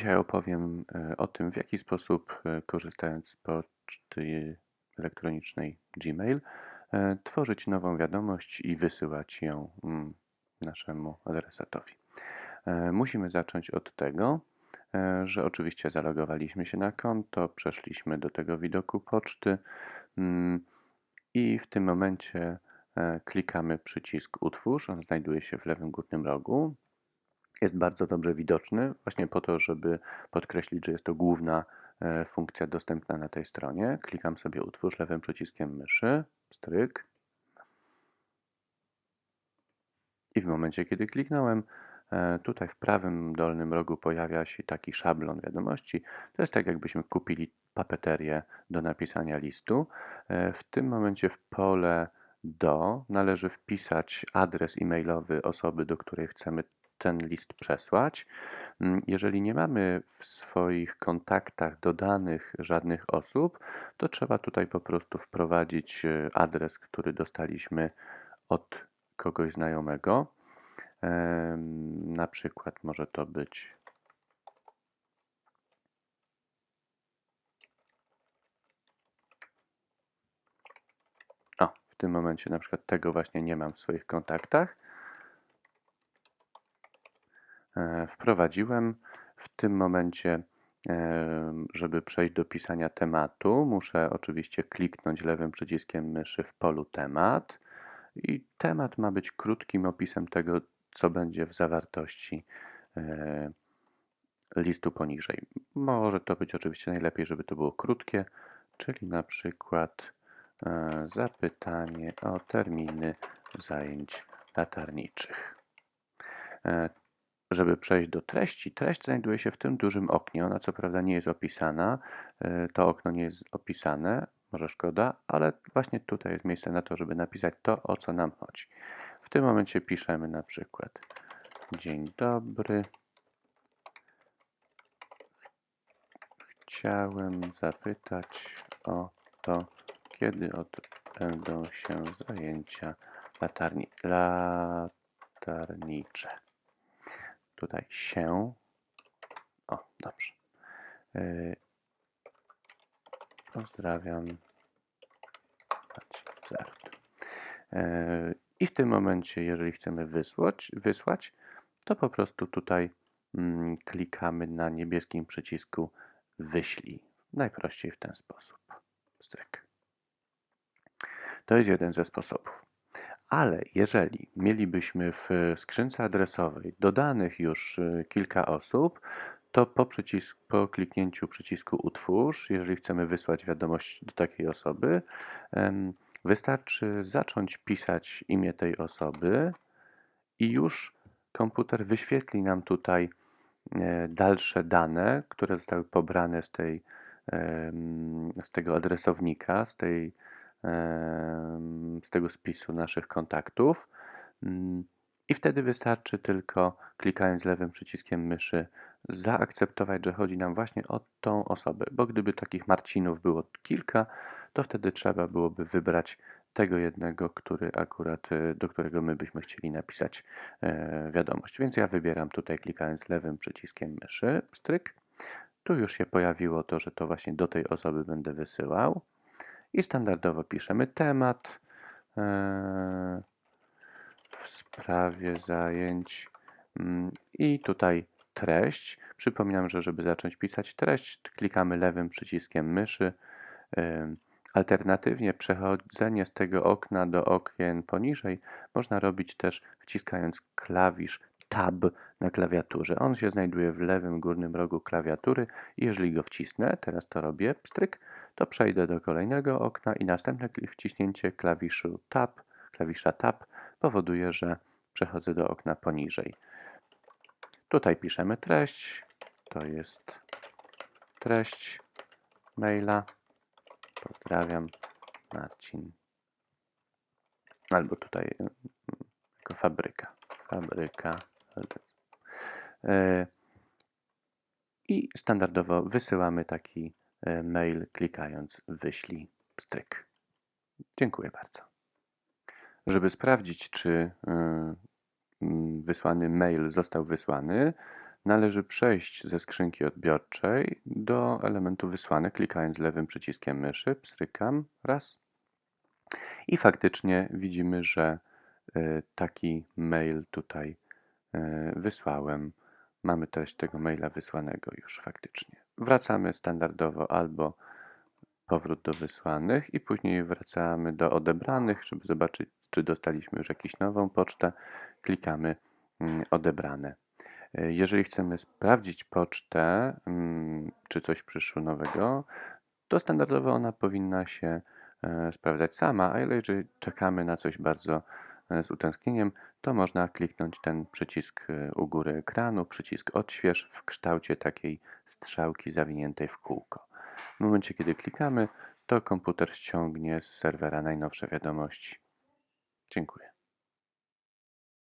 Dzisiaj opowiem e, o tym, w jaki sposób, e, korzystając z poczty elektronicznej Gmail, e, tworzyć nową wiadomość i wysyłać ją mm, naszemu adresatowi. Musimy zacząć od tego, że oczywiście zalogowaliśmy się na konto, przeszliśmy do tego widoku poczty mm, i w tym momencie klikamy przycisk Utwórz. On znajduje się w lewym górnym rogu jest bardzo dobrze widoczny, właśnie po to, żeby podkreślić, że jest to główna e, funkcja dostępna na tej stronie. Klikam sobie utwórz lewym przyciskiem myszy, stryk. I w momencie, kiedy kliknąłem, e, tutaj w prawym dolnym rogu pojawia się taki szablon wiadomości. To jest tak, jakbyśmy kupili papeterię do napisania listu. E, w tym momencie w pole do należy wpisać adres e-mailowy osoby, do której chcemy ten list przesłać. Mm, jeżeli nie mamy w swoich kontaktach dodanych żadnych osób, to trzeba tutaj po prostu wprowadzić e, adres, który dostaliśmy od kogoś znajomego. Na przykład może to być w tym momencie na przykład tego właśnie nie mam w swoich kontaktach. E, wprowadziłem. W tym momencie, e, żeby przejść do pisania tematu, muszę oczywiście kliknąć lewym przyciskiem myszy w polu temat. I temat ma być krótkim opisem tego, co będzie w zawartości e, listu poniżej. Może to być oczywiście najlepiej, żeby to było krótkie, czyli na przykład zapytanie o terminy zajęć latarniczych. Żeby przejść do treści, treść znajduje się w tym dużym oknie. Ona co prawda nie jest opisana, e, to okno nie jest opisane, może szkoda, ale właśnie tutaj jest miejsce na to, żeby napisać to, o co nam chodzi. W tym momencie piszemy na przykład Dzień dobry. Chciałem zapytać o to, kiedy odbędą się zajęcia latarni, latarnicze tutaj się. O, dobrze. Yy, pozdrawiam. Yy, I w tym momencie, jeżeli chcemy wysłać, wysłać to po prostu tutaj mm, klikamy na niebieskim przycisku wyślij. Najprościej w ten sposób. Stryk. To jest jeden ze sposobów. Ale jeżeli mielibyśmy w skrzynce adresowej dodanych już y, kilka osób, to po, przycisk, po kliknięciu przycisku Utwórz, jeżeli chcemy wysłać wiadomość do takiej osoby, wystarczy zacząć pisać imię tej osoby i już komputer wyświetli nam tutaj e, dalsze dane, które zostały pobrane z, tej, z tego adresownika, z tej z tego spisu naszych kontaktów. Mm, I wtedy wystarczy tylko klikając lewym przyciskiem myszy zaakceptować, że chodzi nam właśnie o tą osobę, bo gdyby takich Marcinów było kilka, to wtedy trzeba byłoby wybrać tego jednego, który akurat, y, do którego my byśmy chcieli napisać e, wiadomość. Więc ja wybieram tutaj klikając lewym przyciskiem myszy, stryk. Tu już się pojawiło to, że to właśnie do tej osoby będę wysyłał i standardowo piszemy temat e, w sprawie zajęć mm, i tutaj treść. Przypominam, że żeby zacząć pisać treść, klikamy lewym przyciskiem myszy. E, alternatywnie przechodzenie z tego okna do okien poniżej można robić też wciskając klawisz Tab na klawiaturze. On się znajduje w lewym górnym rogu klawiatury jeżeli go wcisnę, teraz to robię, pstryk, to przejdę do kolejnego okna i następne wciśnięcie klawiszu Tab, klawisza Tab powoduje, że przechodzę do okna poniżej. Tutaj piszemy treść, to jest treść maila. Pozdrawiam, Marcin. Albo tutaj mm, jako fabryka. Fabryka. E, I standardowo wysyłamy taki E, mail klikając wyślij pstryk. Dziękuję bardzo. Żeby sprawdzić, czy e, wysłany mail został wysłany, należy przejść ze skrzynki odbiorczej do elementu wysłane, klikając lewym przyciskiem myszy, pstrykam raz i faktycznie widzimy, że taki mail tutaj wysłałem. Mamy treść tego maila wysłanego już faktycznie. Wracamy standardowo albo powrót do wysłanych i później wracamy do odebranych, żeby zobaczyć, czy dostaliśmy już jakąś nową pocztę. Klikamy mm, odebrane. E, jeżeli chcemy sprawdzić pocztę, mm, czy coś przyszło nowego, to standardowo ona powinna się e, sprawdzać sama, a jeżeli czekamy na coś bardzo e, z utęsknieniem, to można kliknąć ten przycisk u góry ekranu, przycisk odśwież w kształcie takiej strzałki zawiniętej w kółko. W momencie, kiedy klikamy, to komputer ściągnie z serwera najnowsze wiadomości. Dziękuję.